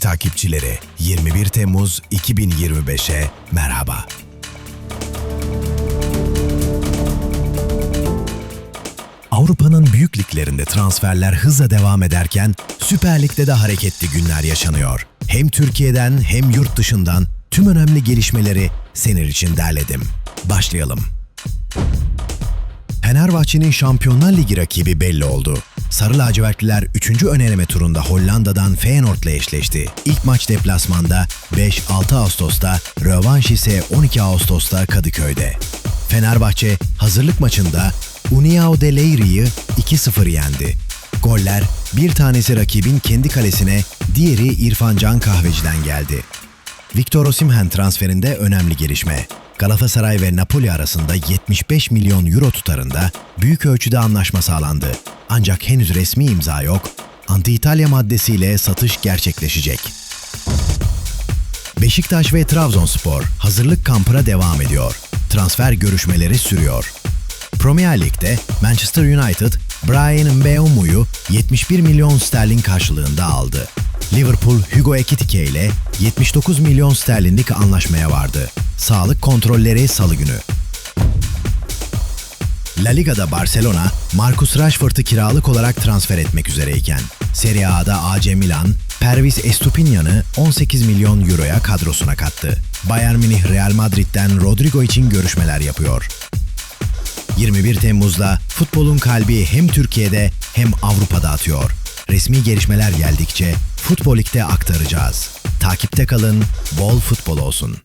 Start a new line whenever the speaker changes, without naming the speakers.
takipçileri 21 Temmuz 2025'e merhaba. Avrupa'nın büyük liglerinde transferler hızla devam ederken Süper Lig'de de hareketli günler yaşanıyor. Hem Türkiye'den hem yurt dışından tüm önemli gelişmeleri senin için derledim. Başlayalım. Fenerbahçe'nin Şampiyonlar Ligi rakibi belli oldu. Sarı lacivertliler 3. önereme turunda Hollanda'dan Feyenoord'la eşleşti. İlk maç deplasmanda 5-6 Ağustos'ta, rövanş ise 12 Ağustos'ta Kadıköy'de. Fenerbahçe hazırlık maçında União de Leirí'yi 2-0 yendi. Goller bir tanesi rakibin kendi kalesine, diğeri İrfan Can Kahveci'den geldi. Victor Osimhen transferinde önemli gelişme. Galatasaray ve Napoli arasında 75 milyon euro tutarında büyük ölçüde anlaşma sağlandı. Ancak henüz resmi imza yok. Anti-İtalya maddesiyle satış gerçekleşecek. Beşiktaş ve Trabzonspor hazırlık kampına devam ediyor. Transfer görüşmeleri sürüyor. Premier Lig'de Manchester United, Brian Mbeumo'yu 71 milyon sterlin karşılığında aldı. Liverpool, Hugo Ekitike ile 79 milyon sterlinlik anlaşmaya vardı. Sağlık kontrolleri salı günü. La Liga'da Barcelona, Marcus Rashford'u kiralık olarak transfer etmek üzereyken, Serie A'da AC Milan, Pervis Estupinyan'ı 18 milyon euroya kadrosuna kattı. Bayern Münih Real Madrid'den Rodrigo için görüşmeler yapıyor. 21 Temmuz'da futbolun kalbi hem Türkiye'de hem Avrupa'da atıyor. Resmi gelişmeler geldikçe Futbol Lig'de aktaracağız. Takipte kalın, bol futbol olsun.